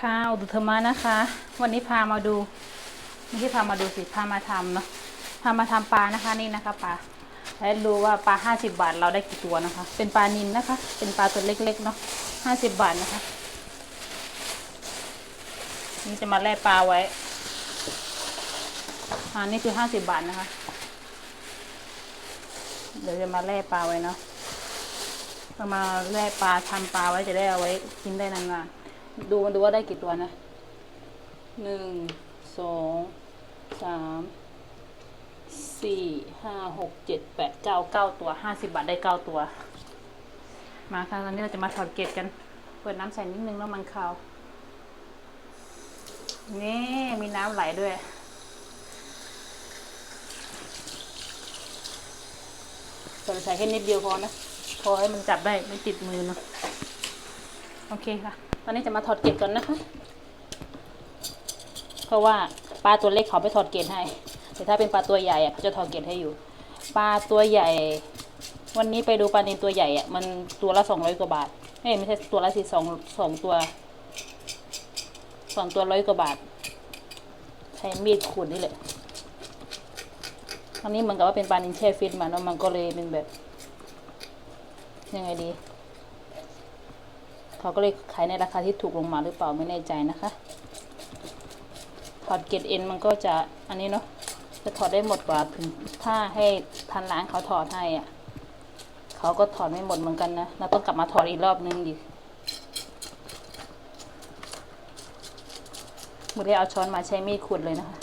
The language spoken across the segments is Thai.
ค่ะอุตุธรรมานะคะ วันนี้พามาดูไม่ใช่พามาดูสิพามาทำเนาะพามาทำปลานะคะนี่นะคะปลาและดูว่าปลาห้าสิบาทเราได้กี่ตัวนะคะ เป็นปลานินนะคะ เป็นปลาตัวเล็กๆเนาะห้าสิบบาทนะคะนี่จะมาแล่ปลาไว้อ่านี่คือห้าสิบบาทนะคะ เดี๋ยวจะมาแล่ปลาไว้เนาะเรามาแล่ปลาทำปลาไว้จะได้เอาไว้กินได้นานๆ ดูมันดูว่าได้กี่ตัวนะหนึ่งสองสามสี่ห้าหกเจ็ดแปดเก้าเก้าตัวห้าสิบบาทได้เก้าตัว มาค่ะตอนนี้เราจะมาถอดเกล็ดกัน เปิดน้ำใส่นิดนึงแล้วมันคาวนี่มีน้ำไหลด้วยใส่แค่นิดเดียวพอนะ พอให้มันจับได้ไม่ติดมือเนาะโอเคค่ะ ตอนนี้จะมาถอดเกล็ดก่อนนะคะ เพราะว่าปลาตัวเล็กเขาไปถอดเกล็ดให้ แต่ถ้าเป็นปลาตัวใหญ่อะเขาจะถอดเกล็ดให้อยู่ ปลาตัวใหญ่ วันนี้ไปดูปลาในตัวใหญ่อะมันตัวละสองร้อยกว่าบาทเอ้ไม่ใช่ตัวละสิสองสองตัวสองตัวร้อยกว่าบาท ใช้มีดขูดนี่แหละอันนี้เหมือนกับว่าเป็นปลานินแช่ฟิตมาแล้วมันก็เลยเป็นแบบยังไงดี เขาก็เลยขายในราคาที่ถูกลงมาหรือเปล่าไม่แน่ใจนะคะถอดเกล็ดเอ็นมันก็จะอันนี้เนาะจะถอดได้หมดกว่าถึงถ้าให้ทันร้านเขาถอดให้อะเขาก็ถอดไม่หมดเหมือนกันนะเราต้องกลับมาถอดอีกรอบนึงดิไม่ได้เอาช้อนมาใช้มีดขูดเลยนะคะ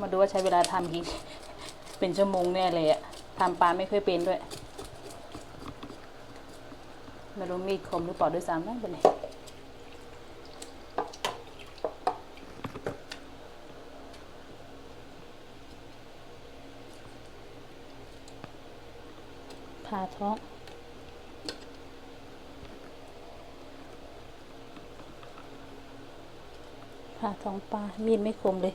มาดูว่าใช้เวลาทำกี่ เป็นชั่วโมงแน่เลยอะทำปลาไม่ค่อยเป็นด้วยไม่รู้มีดคมหรือเปล่าด้วยซ้ำนะเป็นไงผ่าท้องผ่าท้องปลามีดไม่คมเลย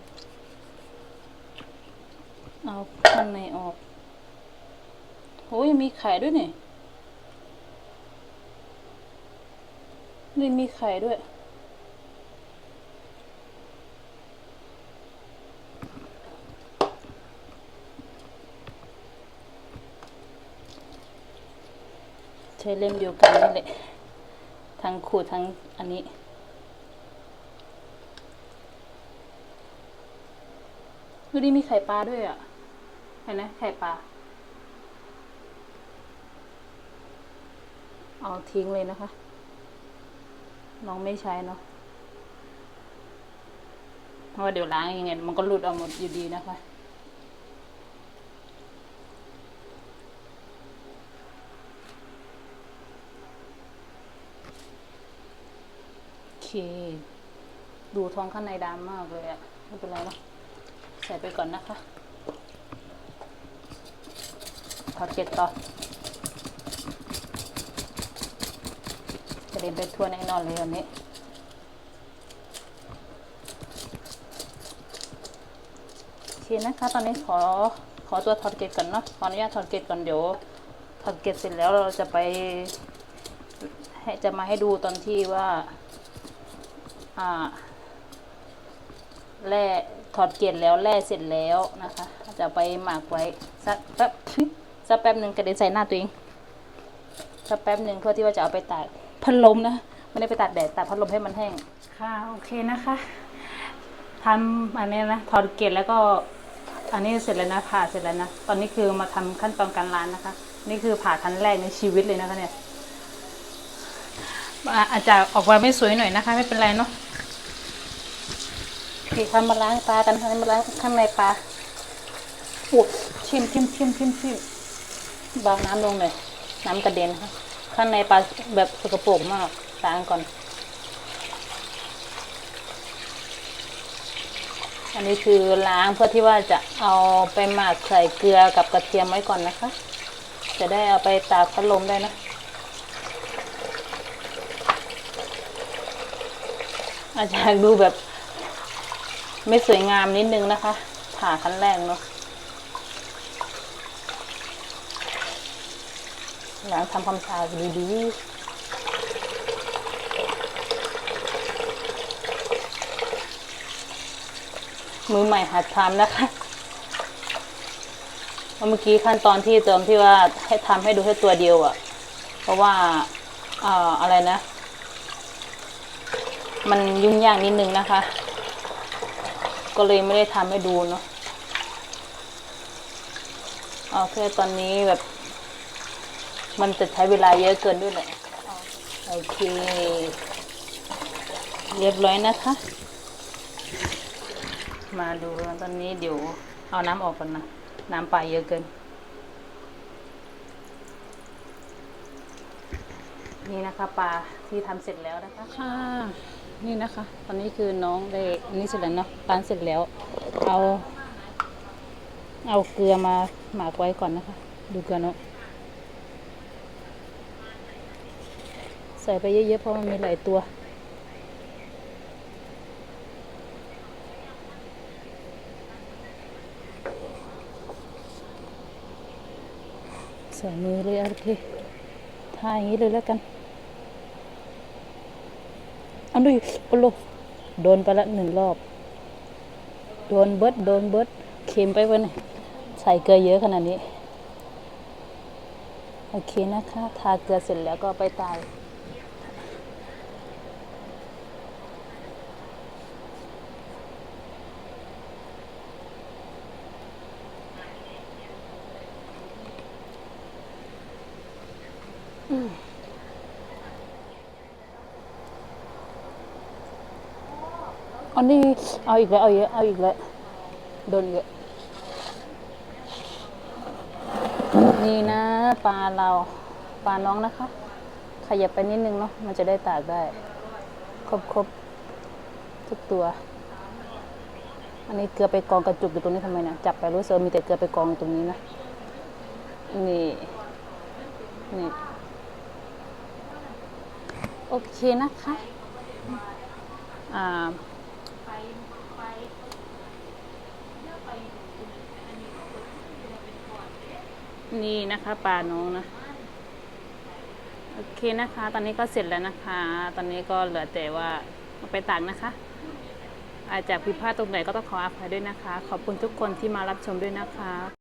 เอาข้างในออกโอ้ยมีไข่ด้วยเนี่นี่มีไข่ด้วย ใช้เล่มเดียวกันนี่แหละ ทั้งขูดทั้งอันนี้ดูดิมีไข่ปลาด้วยอะ เห็นไหมไข่ปลา เอาทิ้งเลยนะคะ น้องไม่ใช้เนาะ เพราะว่าเดี๋ยวล้างยังไง มันก็หลุดออกหมดอยู่ดีนะคะโอเคดูท้องข้างในดำมากเลยอะไม่เป็นไรเนอะใส่ไปก่อนนะคะ ถอดเกล็ดต่อจะเด็นไปทั่วแน่นอนเลยวันนี้โอเคนะคะตอนนี้ขอขอตัวถอดเกล็ดก่อนเนาะขออนุญาตถอดเกล็ดก่อนเดี๋ยวถอดเกล็ดเสร็จแล้วเราจะไปให้จะมาให้ดูตอนที่ว่าอ่าแร่ถอดเกล็ดแล้วแร่เสร็จแล้วนะคะ จะไปหมักไว้สักแป๊บ สักแป๊บหนึ่งกระเด็นใส่หน้าตัวเองสักแป๊บหนึ่งเพื่อที่ว่าจะเอาไปตากพัดลมนะไม่ได้ไปตากแดดตากพัดลมให้มันแห้งค่ะโอเคนะคะทำอันนี้นะถอดเกล็ดแล้วก็อันนี้เสร็จแล้วนะผ่าเสร็จแล้วนะตอนนี้คือมาทำขั้นตอนการล้างนะคะ นี่คือผ่าครั้งแรกในชีวิตเลยนะคะเนี่ยอาจจะออกมาไม่สวยหน่อยนะคะ ไม่เป็นไรเนาะโอเคทำมาล้างปลากันทำมาล้างข้างในปลาโอ้ชิมชิมชิมชิมชิม บางน้ำลงเลยน้ำกระเด็นค่ะข้างในปลาแบบสกปรกมากล้างก่อน อันนี้คือล้างเพื่อที่ว่าจะเอาไปหมักใส่เกลือกับกระเทียมไว้ก่อนนะคะ จะได้เอาไปตากพัดลมได้นะ อาจจะดูแบบไม่สวยงามนิดนึงนะคะผ่าขั้นแรกเนาะ ล้างทำความสะอาดดีๆ มือใหม่หัดทำนะคะเพราเมื่อกี้ขั้นตอนที่เติมที่ว่าให้ทำให้ดูแค่ตัวเดียวอะ่ะ เพราะว่าอ่าอะไรนะ มันยุ่งยากนิดนึงนะคะ ก็เลยไม่ได้ทำให้ดูเนาะเอาแค่ตอนนี้แบบ มันจะใช้เวลาเยอะเกินด้วยแหละโอเค เรียบร้อยนะคะ มาดูกันตอนนี้เดี๋ยวเอาน้ำออกก่อนนะ น้ำปลาเยอะเกิน นี่นะคะปลาที่ทำเสร็จแล้วนะคะค่ะนี่นะคะ ตอนนี้คือน้องได้อันนี้เสร็จแล้วเนาะปานเสร็จแล้ว เอา เอาเกลือมาหมักไว้ก่อนนะคะ ดูเกลือเนาะ ใส่ไปเยอะๆเพราะมันมีหลายตัว ใส่มือเลยโอเคทาอย่างนี้เลยแล้วกันอันดูโอ้โลโดนไปละหนึ่งรอบ โดนเบิดโดนเบิดเค็มไปวันยใส่เกลือเยอะขนาดนี้ โอเคนะคะ ทาเกลือเสร็จแล้วก็ไปตาย อันนี้เอาอีกแล้วเอาอีกแล้วเอาอีกแล้วโดนอีกแล้วนี่นะปลาเราปลาน้องนะคะ ขยับไปนิดนึงเนาะมันจะได้ตากได้ ครบครบทุกตัว อันนี้เกลือไปกองกระจุกอยู่ตรงนี้ทำไมนะจับไปรู้สึกว่ามีแต่เกลือไปกองอยู่ตรงนี้นะนี่นี่ โอเคนะคะอ่านี่นะคะปลาน้องนะโอเคนะคะ ตอนนี้ก็เสร็จแล้วนะคะ ตอนนี้ก็เหลือแต่ว่าไปตากนะคะ อาจจะผิดพลาดตรงไหนก็ต้องขออภัยด้วยนะคะ ขอบคุณทุกคนที่มารับชมด้วยนะคะ